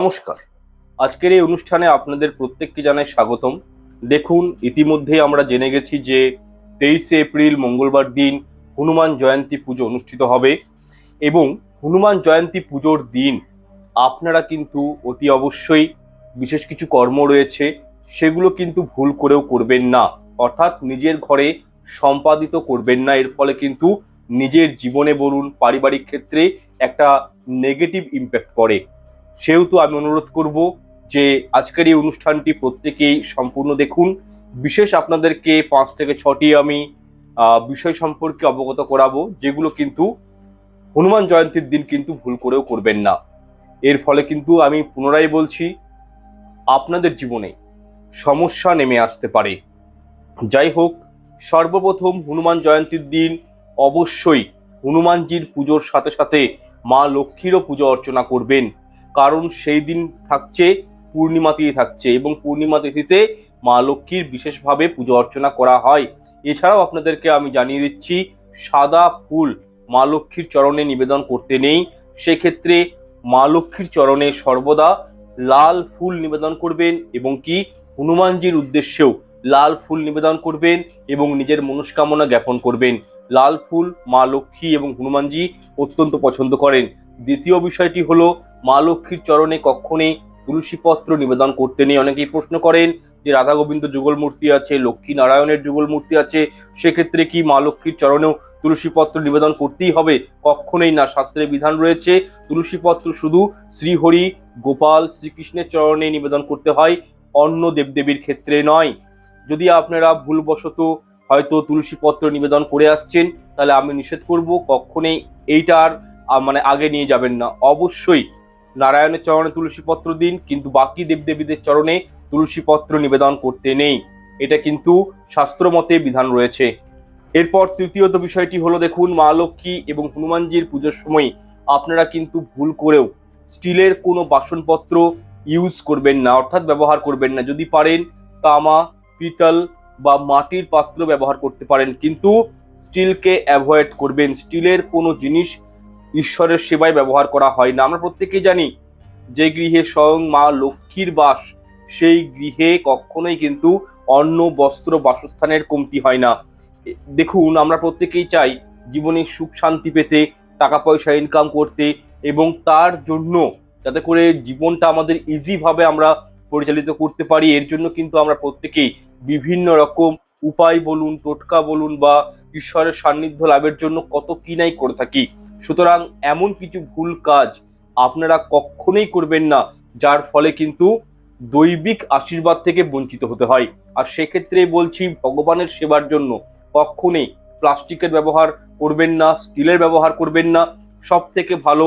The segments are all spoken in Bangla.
নমস্কার। আজকের এই অনুষ্ঠানে আপনাদের প্রত্যেককে জানাই স্বাগতম। দেখুন, ইতিমধ্যেই আমরা জেনে গেছি যে তেইশে এপ্রিল মঙ্গলবার দিন হনুমান জয়ন্তী পুজো অনুষ্ঠিত হবে এবং হনুমান জয়ন্তী পুজোর দিন আপনারা কিন্তু অতি অবশ্যই বিশেষ কিছু কর্ম রয়েছে, সেগুলো কিন্তু ভুল করেও করবেন না। অর্থাৎ নিজের ঘরে সম্পাদিত করবেন না। এর ফলে কিন্তু নিজের জীবনে বলুন, পারিবারিক ক্ষেত্রে একটা নেগেটিভ ইম্প্যাক্ট পড়ে। সেহেতু আমি অনুরোধ করব যে আজকের এই অনুষ্ঠানটি প্রত্যেকেই সম্পূর্ণ দেখুন। বিশেষ আপনাদেরকে পাঁচ থেকে ছটি আমি বিষয় সম্পর্কে অবগত করাবো, যেগুলো কিন্তু হনুমান জয়ন্তীর দিন কিন্তু ভুল করেও করবেন না। এর ফলে কিন্তু আমি পুনরায় বলছি, আপনাদের জীবনে সমস্যা নেমে আসতে পারে। যাই হোক, সর্বপ্রথম হনুমান জয়ন্তীর দিন অবশ্যই হনুমানজির পুজোর সাথে সাথে মা লক্ষ্মীরও পুজো অর্চনা করবেন। কারণ সেই দিন থাকছে, পূর্ণিমা তিথি থাকছে এবং পূর্ণিমা তিথিতে মা লক্ষ্মীর বিশেষভাবে পুজো অর্চনা করা হয়। এছাড়াও আপনাদেরকে আমি জানিয়ে দিচ্ছি, সাদা ফুল মা লক্ষ্মীর চরণে নিবেদন করতে নেই। সেক্ষেত্রে মা লক্ষ্মীর চরণে সর্বদা লাল ফুল নিবেদন করবেন এবং কি হনুমানজির উদ্দেশ্যেও লাল ফুল নিবেদন করবেন এবং নিজের মনস্কামনা জ্ঞাপন করবেন। লাল ফুল মা লক্ষ্মী এবং হনুমানজি অত্যন্ত পছন্দ করেন। দ্বিতীয় বিষয়টি হলো মা লক্ষ্মীর চরণে কখনোই তুলসী পত্র নিবেদন করতে নেই অনেকেই প্রশ্ন করেন যে রাধা গোবিন্দ যুগল মূর্তি আছে, লক্ষ্মী নারায়ণের যুগল মূর্তি আছে, সেক্ষেত্রে কি মা লক্ষ্মীর চরণেও তুলসী পত্র নিবেদন করতেই হবে? কখনোই না, শাস্ত্রের বিধান রয়েছে তুলসী পত্র শুধু শ্রীহরি গোপাল শ্রীকৃষ্ণের চরণে নিবেদন করতে হয়, অন্য দেবদেবীর ক্ষেত্রে নয়। যদি আপনারা ভুলবশত হয়তো তুলসী পত্র নিবেদন করে আসছেন, তাহলে আমি নিষেধ করব কখনোই এইটার মানে আগে নিয়ে যাবেন না। অবশ্যই নারায়ণের চরণে তুলসী পত্র দিন, কিন্তু বাকি দেবদেবীদের চরণে তুলসী পত্র নিবেদন করতে নেই। এটা কিন্তু শাস্ত্রমতে বিধান রয়েছে। এরপর তৃতীয়ত বিষয়টি হলো, দেখুন, মা লক্ষ্মী এবং হনুমানজির পুজোর সময় আপনারা কিন্তু ভুল করেও স্টিলের কোনো বাসনপত্র ইউজ করবেন না, অর্থাৎ ব্যবহার করবেন না। যদি পারেন, তামা, পিতল বা মাটির পাত্র ব্যবহার করতে পারেন, কিন্তু স্টিলকে অ্যাভয়েড করবেন। স্টিলের কোনো জিনিস ঈশ্বরের সেবায় ব্যবহার করা হয় না। আমরা প্রত্যেকেই জানি যে গৃহে স্বয়ং মা লক্ষ্মীর বাস, সেই গৃহে কখনোই কিন্তু অন্ন, বস্ত্র, বাসস্থানের কমতি হয় না। দেখুন, আমরা প্রত্যেকেই চাই জীবনে সুখ শান্তি পেতে টাকা পয়সা ইনকাম করতে এবং তার জন্য যাতে করে জীবনটা আমাদের ইজিভাবে আমরা পরিচালিত করতে পারি। এর জন্য কিন্তু আমরা প্রত্যেকেই বিভিন্ন রকম উপায় বলুন, টোটকা বলুন বা ঈশ্বরের সান্নিধ্য লাভের জন্য কত কি নাই করে থাকি। সুতরাং এমন কিছু ভুল কাজ আপনারা কখনোই করবেন না, যার ফলে কিন্তু দৈবিক আশীর্বাদ থেকে বঞ্চিত হতে হয়। আর সেক্ষেত্রে বলছি, ভগবানের সেবার জন্য কখনোই প্লাস্টিকের ব্যবহার করবেন না, স্টিলের ব্যবহার করবেন না। সব থেকে ভালো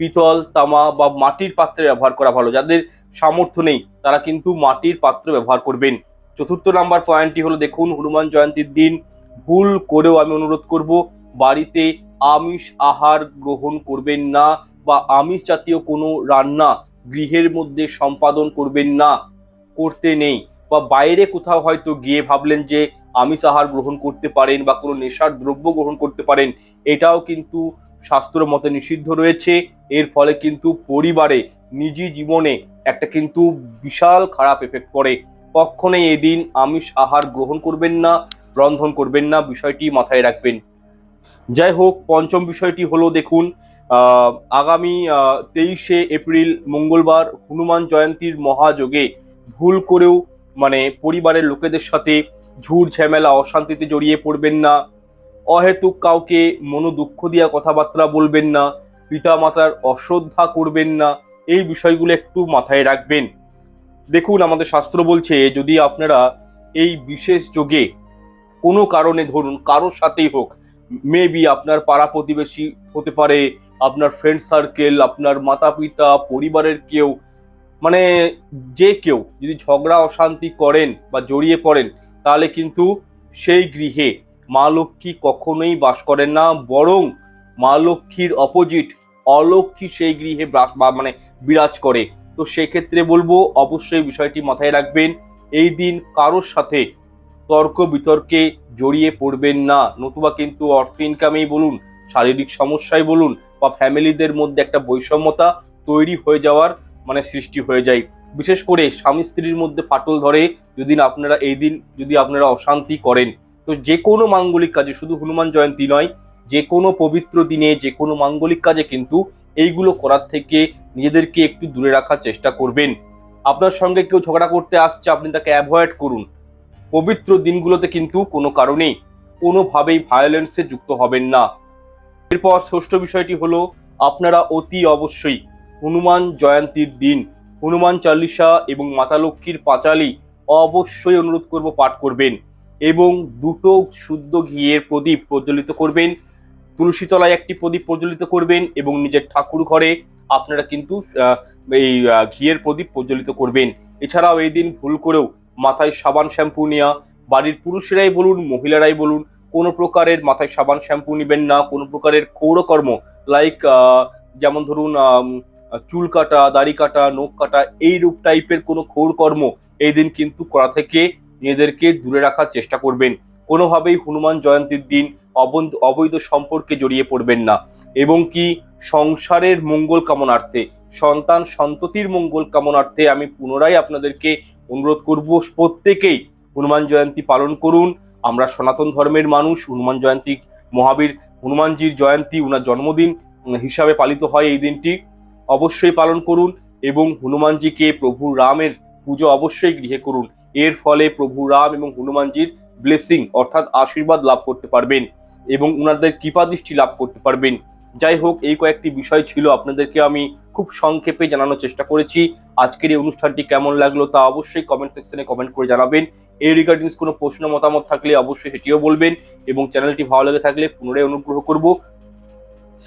পিতল, তামা বা মাটির পাত্রে ব্যবহার করা ভালো। যাদের সামর্থ্য নেই, তারা কিন্তু মাটির পাত্র ব্যবহার করবেন। চতুর্থ নাম্বার পয়েন্টটি হলো, দেখুন, হনুমান জয়ন্তীর দিন ভুল করেও আমি অনুরোধ করব, বাড়িতে আমিষ আহার গ্রহণ করবেন না বা আমিষ জাতীয় কোনো রান্না গৃহের মধ্যে সম্পাদন করবেন না, করতে নেই বা বাইরে কোথাও হয়তো গিয়ে ভাবলেন যে আমিষ আহার গ্রহণ করতে পারেন বা কোনো নেশার দ্রব্য গ্রহণ করতে পারেন, এটাও কিন্তু শাস্ত্র মতে নিষিদ্ধ রয়েছে। এর ফলে কিন্তু পরিবারে, নিজি জীবনে একটা কিন্তু বিশাল খারাপ এফেক্ট পড়ে। কখনোই এদিন আমিষ আহার গ্রহণ করবেন না, রন্ধন করবেন না, বিষয়টি মাথায় রাখবেন। যাই হোক, পঞ্চম বিষয়টি হলো দেখুন আগামী তেইশে এপ্রিল মঙ্গলবার হনুমান জয়ন্তীর মহাযোগে ভুল করেও মানে পরিবারের লোকেদের সাথে ঝুট ঝামেলা, অশান্তিতে জড়িয়ে পড়বেন না। অহেতুক কাউকে মনো দুঃখ দিয়া কথাবার্তা বলবেন না। পিতা মাতার অশ্রদ্ধা করবেন না। এই বিষয়গুলো একটু মাথায় রাখবেন। দেখুন, আমাদের শাস্ত্র বলছে, যদি আপনারা এই বিশেষ যোগে কোনো কারণে ধরুন, কারোর সাথেই হোক মেবি আপনার পাড়া প্রতিবেশী হতে পারে, আপনার ফ্রেন্ড সার্কেল আপনার মাতা পিতা পরিবারের কেউ মানে যে কেউ যদি ঝগড়া, অশান্তি করেন বা জড়িয়ে পড়েন, তাহলে কিন্তু সেই গৃহে মা লক্ষ্মী কখনোই বাস করেন না, বরং মা লক্ষ্মীর অপোজিট অলক্ষ্মী সেই গৃহে মানে বিরাজ করে। তো সেক্ষেত্রে বলব, অবশ্যই বিষয়টি মাথায় রাখবেন। এই দিন কারোর সাথে তর্ক বিতর্কে জড়িয়ে পড়বেন না। নতুবা কিন্তু অর্থ ইনকামেই বলুন, শারীরিক সমস্যায় বলুন বা ফ্যামিলিদের মধ্যে একটা বৈষম্যতা তৈরি হয়ে যাওয়ার মানে সৃষ্টি হয়ে যায়। বিশেষ করে স্বামী স্ত্রীর মধ্যে ফাটল ধরে যদি আপনারা এই দিন যদি আপনারা অশান্তি করেন। তো যে কোনো মাঙ্গলিক কাজে শুধু হনুমান জয়ন্তী নয়, যে কোনো পবিত্র দিনে, যে কোনো মাঙ্গলিক কাজে কিন্তু এইগুলো করার থেকে নিজেদেরকে একটু দূরে রাখার চেষ্টা করবেন। আপনার সঙ্গে কেউ ঝগড়া করতে আসছে, আপনি তাকে অ্যাভয়েড করুন। পবিত্র দিনগুলোতে কিন্তু কোনো কারণেই কোনোভাবেই ভায়োলেন্সে যুক্ত হবেন না। এরপর ষষ্ঠ বিষয়টি হলো, আপনারা অতি অবশ্যই হনুমান জয়ন্তীর দিন, হনুমান চালিসা এবং মাতা লক্ষ্মীর পাঁচালি অবশ্যই অনুরোধ করব পাঠ করবেন এবং দুটো শুদ্ধ ঘিয়ের প্রদীপ প্রজ্বলিত করবেন, তুলসীতলায় একটি প্রদীপ প্রজ্বলিত করবেন এবং নিজের ঠাকুর ঘরে আপনারা কিন্তু এই ঘিয়ের প্রদীপ প্রজ্বলিত করবেন। এছাড়াও এই দিন ভুল করেও মাথায় সাবান শ্যাম্পু নেওয়া বাড়ির পুরুষেরাই বলুন, মহিলারাই বলুন, কোনো প্রকারের মাথায় সাবান শ্যাম্পু নেবেন না, কোনো প্রকারের কৌরকর্ম লাইক যেমন ধরুন চুল কাটা, দাড়ি কাটা, নখ কাটা, এই রূপ টাইপের কোনো কর্ম এই দিন কিন্তু করা থেকে নিজেদেরকে দূরে রাখার চেষ্টা করবেন। কোনোভাবেই হনুমান জয়ন্তীর দিন অবৈধ অবৈধ সম্পর্কে জড়িয়ে পড়বেন না। এবং কি সংসারের মঙ্গল কামনার্থে, সন্তান সন্ততির মঙ্গল কামনার্থে আমি পুনরায় আপনাদেরকে অনুরোধ করব প্রত্যেকেই হনুমান জয়ন্তী পালন করুন। আমরা সনাতন ধর্মের মানুষ, হনুমান জয়ন্তী মহাবীর হনুমানজির জয়ন্তী ওনার জন্মদিন হিসাবে পালিত হয় এই দিনটি। অবশ্যই পালন করুন এবং হনুমানজিকে প্রভু রামের পুজো অবশ্যই গৃহে করুন। এর ফলে প্রভু রাম এবং হনুমানজির ব্লেসিং অর্থাৎ আশীর্বাদ লাভ করতে পারবেন এবং ওনাদের কৃপাদৃষ্টি লাভ করতে পারবেন। যাই হোক, এই কয়েকটি বিষয় ছিল, আপনাদেরকে আমি খুব সংক্ষেপে জানানোর চেষ্টা করেছি। আজকের এই অনুষ্ঠানটি কেমন লাগল তা অবশ্যই কমেন্ট সেকশনে কমেন্ট করে জানাবেন। এই রিগার্ডিংস কোনো প্রশ্ন, মতামত থাকলে অবশ্যই সেটিও বলবেন এবং চ্যানেলটি ভালো লেগে থাকলে পুনরায় অনুগ্রহ করব।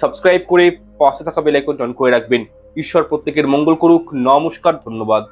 সাবস্ক্রাইব করে পাশে থাকা বেল আইকন অন করে রাখবেন। ঈশ্বর প্রত্যেকের মঙ্গল করুক। নমস্কার, ধন্যবাদ।